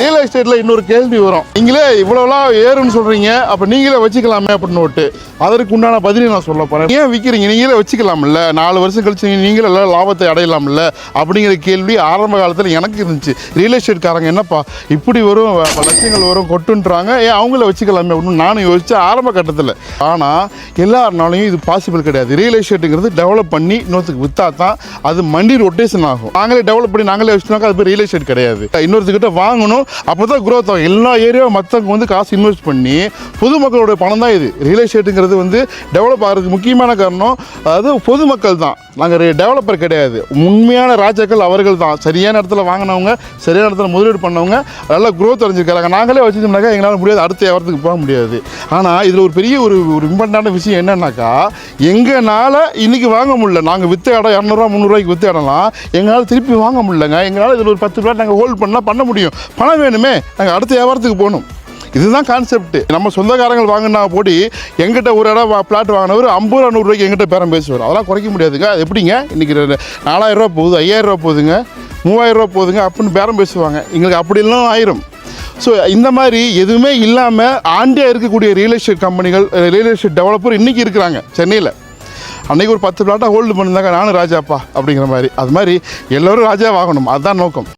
Real எஸ்டேட்டில் இன்னொரு கேள்வி வரும். நீங்களே இவ்வளோலாம் ஏறுன்னு சொல்கிறீங்க அப்போ நீங்களே வச்சுக்கலாமே அப்படின்னு நோட்டு அதற்கு உண்டான பதிலை நான் சொல்ல போகிறேன் ஏன் விற்கிறீங்க நீங்களே வச்சுக்கலாம்ல? நாலு வருஷம் கழிச்சு நீங்களே எல்லாம் லாபத்தை அடையலாம்ல? அப்படிங்கிற கேள்வி ஆரம்ப காலத்தில் எனக்கு இருந்துச்சு. ரியல் எஸ்டேட்காரங்க என்னப்பா இப்படி வரும் லட்சங்கள் வரும் கொட்டுன்றாங்க. ஏன் அவங்கள வச்சுக்கலாமே அப்படின்னு நானும் யோசித்தேன் ஆரம்ப கட்டத்தில். ஆனால் எல்லாருனாலையும் இது பாசிபிள் கிடையாது. ரியல் எஸ்டேட்டுங்கிறது டெவலப் பண்ணி இன்னொருத்துக்கு விற்றா தான் அது மண்டி ரொட்டேஷன் ஆகும். நாங்களே டெவலப் பண்ணி நாங்களே வச்சுனாக்கா அது பேர் ரியல் எஸ்டேட் கிடையாது. இன்னொருத்துக்கிட்ட வாங்கணும் அப்போ தான் க்ரோத் ஆகும். எல்லா ஏரியாவும் மற்றவங்க வந்து காசு இன்வெஸ்ட் பண்ணி பொதுமக்களோட பணம் தான் இது ரியல் எஸ்டேட்டுங்கிறது வந்து டெவலப் ஆகிறதுக்கு முக்கியமான காரணம் அதாவது பொதுமக்கள் தான் நாங்கள் டெவலப்பர் கிடையாது. உண்மையான ராஜாக்கள் அவர்கள் தான் சரியான இடத்துல வாங்கினவங்க சரியான இடத்துல முதலீடு பண்ணவங்க நல்லா க்ரோத் அடைஞ்சிருக்காங்க நாங்களே வச்சுட்டோம்னாக்கா எங்களால் முடியாது அடுத்த வியாபாரத்துக்கு போக முடியாது. ஆனால் இதில் ஒரு பெரிய ஒரு ஒரு இம்பார்ட்டண்டான விஷயம் என்னென்னாக்கா எங்களால் இன்றைக்கி வாங்க முடியல. நாங்கள் விற்ற இடம் இரநூறுவா முந்நூறுவாய்க்கு விற்ற இடம்லாம் எங்களால் திருப்பி வாங்க முடியலங்க. எங்களால் இதில் ஒரு பத்து ரூபா நாங்கள் ஹோல்ட் பண்ணால் பண்ண முடியும். பணம் வேணுமே நாங்கள் அடுத்த வியாபாரத்துக்கு போகணும். இதுதான் கான்செப்ட் நம்ம சொந்தக்காரங்கள் வாங்கினா போடி எங்கிட்ட ஒரு இடம் பிளாட் வாங்கினவர் ஐம்பது ரூபா நூறுரூவாய்க்கு எங்கிட்ட பேரம் பேசுவார். அதெல்லாம் குறைக்க முடியாதுங்க. அது எப்படிங்க? இன்றைக்கி நாலாயிரம் ரூபா போகுது ஐயாயிரம் ரூபா போகுதுங்க மூவாயிரம் ரூபா போகுதுங்க அப்படின்னு பேரம் பேசுவாங்க. எங்களுக்கு அப்படிலாம் ஆயிரும். ஸோ இந்த மாதிரி எதுவுமே இல்லாமல் ஆண்டியாக இருக்கக்கூடிய ரியல் எஸ்டேட் கம்பெனிகள் ரியல் எஸ்டேட் டெவலப்பர் இன்றைக்கி இருக்கிறாங்க சென்னையில். அன்றைக்கி ஒரு பத்து பிளாட்டாக ஹோல்டு பண்ணியிருந்தாங்க நானும் ராஜாப்பா அப்படிங்கிற மாதிரி. அது மாதிரி எல்லோரும் ராஜா வாங்கணும். அதுதான் நோக்கம்.